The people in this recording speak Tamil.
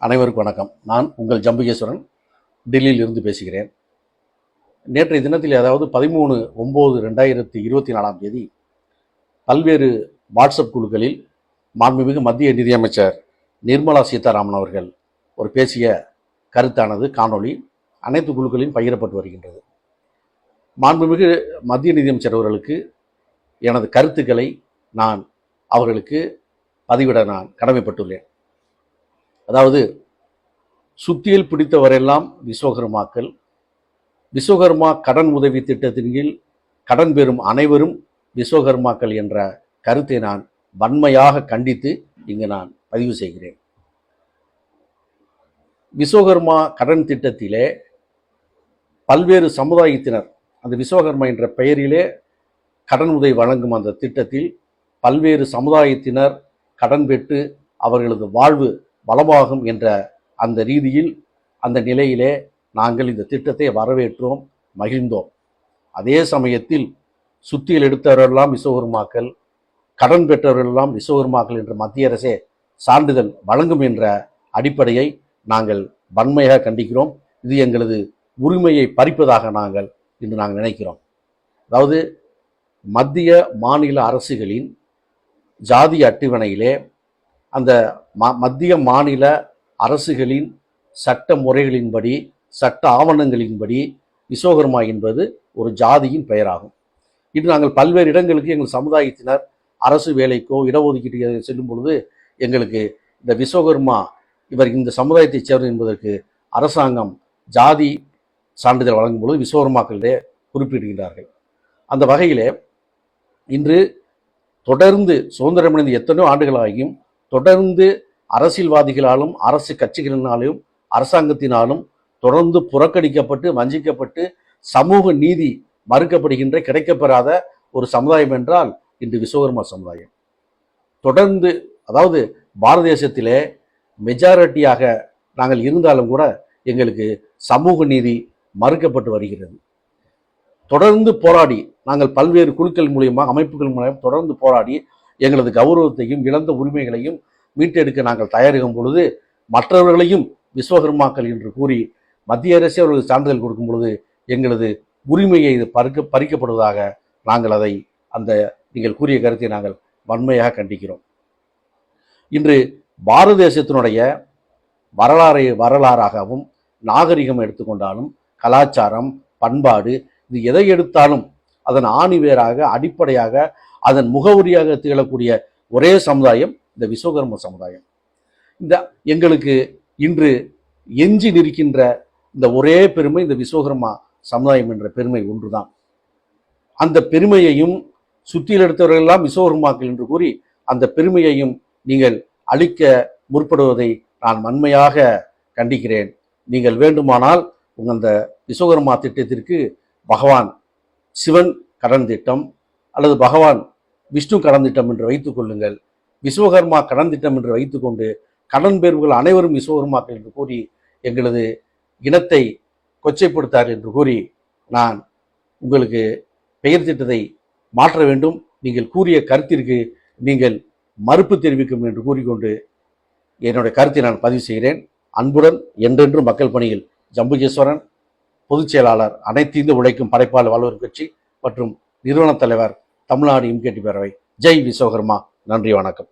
அனைவருக்கும் வணக்கம். நான் உங்கள் ஜம்புகேஸ்வரன். டெல்லியில் இருந்து பேசுகிறேன். நேற்றைய தினத்தில் அதாவது பதிமூணு ஒம்பது ரெண்டாயிரத்தி இருபத்தி நாலாம் தேதி பல்வேறு வாட்ஸ்அப் குழுக்களில் மாண்புமிகு மத்திய நிதியமைச்சர் நிர்மலா சீதாராமன் அவர்கள் ஒரு பேசிய கருத்தானது காணொளி அனைத்து குழுக்களிலும் பகிரப்பட்டு வருகின்றது. மாண்புமிகு மத்திய நிதியமைச்சர் அவர்களுக்கு எனது கருத்துக்களை நான் அவர்களுக்கு பதிவிட நான் கடமைப்பட்டுள்ளேன். அதாவது சுத்தியில் பிடித்தவரெல்லாம் விஸ்வகர்மாக்கள். விஸ்வகர்மா கடன் உதவி திட்டத்தின் கீழ் கடன் பெறும் அனைவரும் விஸ்வகர்மாக்கள் என்ற கருத்தை நான் வன்மையாக கண்டித்து இங்கு நான் பதிவு செய்கிறேன். விஸ்வகர்மா கடன் திட்டத்திலே பல்வேறு சமுதாயத்தினர் அந்த விஸ்வகர்மா என்ற பெயரிலே கடன் உதவி வழங்கும் அந்த திட்டத்தில் பல்வேறு சமுதாயத்தினர் கடன் பெற்று அவர்களது வாழ்வு வளமாகும் என்ற அந்த ரீதியில் அந்த நிலையிலே நாங்கள் இந்த திட்டத்தை வரவேற்றோம் மகிழ்ந்தோம். அதே சமயத்தில் சுத்தியில் எடுத்தவரெல்லாம் விஸ்வகர்மாக்கள் கடன் பெற்றவர்களெல்லாம் விஸ்வகர்மாக்கள் என்று மத்திய அரசே சான்றிதழ் வழங்கும் என்ற அடிப்படையை நாங்கள் வன்மையாக கண்டிக்கிறோம். இது எங்களது உரிமையை பறிப்பதாக நாங்கள் இன்று நாங்கள் நினைக்கிறோம். அதாவது மத்திய மாநில அரசுகளின் ஜாதி அட்டவணையிலே அந்த ம மத்திய மாநில அரசுகளின் சட்ட முறைகளின்படி சட்ட ஆவணங்களின்படி விஸ்வகர்மா என்பது ஒரு ஜாதியின் பெயராகும். இன்று நாங்கள் பல்வேறு இடங்களுக்கு எங்கள் சமுதாயத்தினர் அரசு வேலைக்கோ இடஒதுக்கீட்டு செல்லும் பொழுது எங்களுக்கு இந்த விஸ்வகர்மா இவர் இந்த சமுதாயத்தைச் சேர்ந்தது என்பதற்கு அரசாங்கம் ஜாதி சான்றிதழ் வழங்கும் பொழுது விஸ்வகர்மாக்களிடையே குறிப்பிடுகின்றார்கள். அந்த வகையிலே இன்று தொடர்ந்து சுதந்திரமடைந்த எத்தனையோ ஆண்டுகளாகியும் தொடர்ந்து அரசியல்வாதிகளாலும் அரசு கட்சிகளினாலும் அரசாங்கத்தினாலும் தொடர்ந்து புறக்கணிக்கப்பட்டு வஞ்சிக்கப்பட்டு சமூக நீதி மறுக்கப்படுகின்ற கிடைக்கப்பெறாத ஒரு சமுதாயம் என்றால் இன்று விஸ்வகர்மா சமுதாயம். தொடர்ந்து அதாவது பாரத தேசத்திலே மெஜாரிட்டியாக நாங்கள் இருந்தாலும் கூட எங்களுக்கு சமூக நீதி மறுக்கப்பட்டு வருகிறது. தொடர்ந்து போராடி நாங்கள் பல்வேறு குழுக்கள் மூலியமாக அமைப்புகள் மூலியமாக தொடர்ந்து போராடி எங்களது கௌரவத்தையும் இழந்த உரிமைகளையும் மீட்டெடுக்க நாங்கள் தயாரிக்கும் பொழுது மற்றவர்களையும் விஸ்வகர்மாக்கள் என்று கூறி மத்திய அரசே அவர்களுக்கு சான்றிதழ் கொடுக்கும் பொழுது எங்களது உரிமையை இது பறிக்க பறிக்கப்படுவதாக நாங்கள் அதை அந்த நீங்கள் கூறிய கருத்தை நாங்கள் வன்மையாக கண்டிக்கிறோம். இன்று பாரத தேசத்தினுடைய வரலாறை வரலாறாகவும் நாகரிகம் எடுத்துக்கொண்டாலும் கலாச்சாரம் பண்பாடு இது எதை எடுத்தாலும் அதன் ஆணிவேராக அடிப்படையாக அதன் முகவரியாக திகழக்கூடிய ஒரே சமுதாயம் இந்த விஸ்வகர்ம சமுதாயம். இந்த எங்களுக்கு இன்று எஞ்சி நிற்கின்ற இந்த ஒரே பெருமை இந்த விஸ்வகர்மா சமுதாயம் என்ற பெருமை ஒன்றுதான். அந்த பெருமையையும் சுற்றியில் எடுத்தவர்களெல்லாம் விஸ்வகர்மாக்கள் என்று கூறி அந்த பெருமையையும் நீங்கள் அழிக்க முற்படுவதை நான் வன்மையாக கண்டிக்கிறேன். நீங்கள் வேண்டுமானால் உங்கள் அந்த விஸ்வகர்மா திட்டத்திற்கு பகவான் சிவன் கடன் திட்டம் அல்லது பகவான் விஷ்ணு கடன் திட்டம் என்று வைத்துக் கொள்ளுங்கள். விஸ்வகர்மா கடன் திட்டம் என்று வைத்துக்கொண்டு கடன் பெறுவர்கள் அனைவரும் விஸ்வகர்மாக்கள் என்று கூறி எங்களது இனத்தை கொச்சைப்படுத்தார் என்று கூறி நான் உங்களுக்கு பெயர் திட்டத்தை மாற்ற வேண்டும். நீங்கள் கூறிய கருத்திற்கு நீங்கள் மறுப்பு தெரிவிக்கும் என்று கூறிக்கொண்டு என்னுடைய கருத்தை நான் பதிவு செய்கிறேன். அன்புடன் என்றென்றும் மக்கள் பணியில் ஜம்புகேஸ்வரன் பொதுச் செயலாளர் அனைத்து இந்து உழைக்கும் படைப்பாளர் வாழ்வர் கட்சி மற்றும் நிறுவனத் தலைவர் தமிழ்நாடு இம்கேட்டி பேரவை. ஜெய் விஸ்வகர்மா. நன்றி வணக்கம்.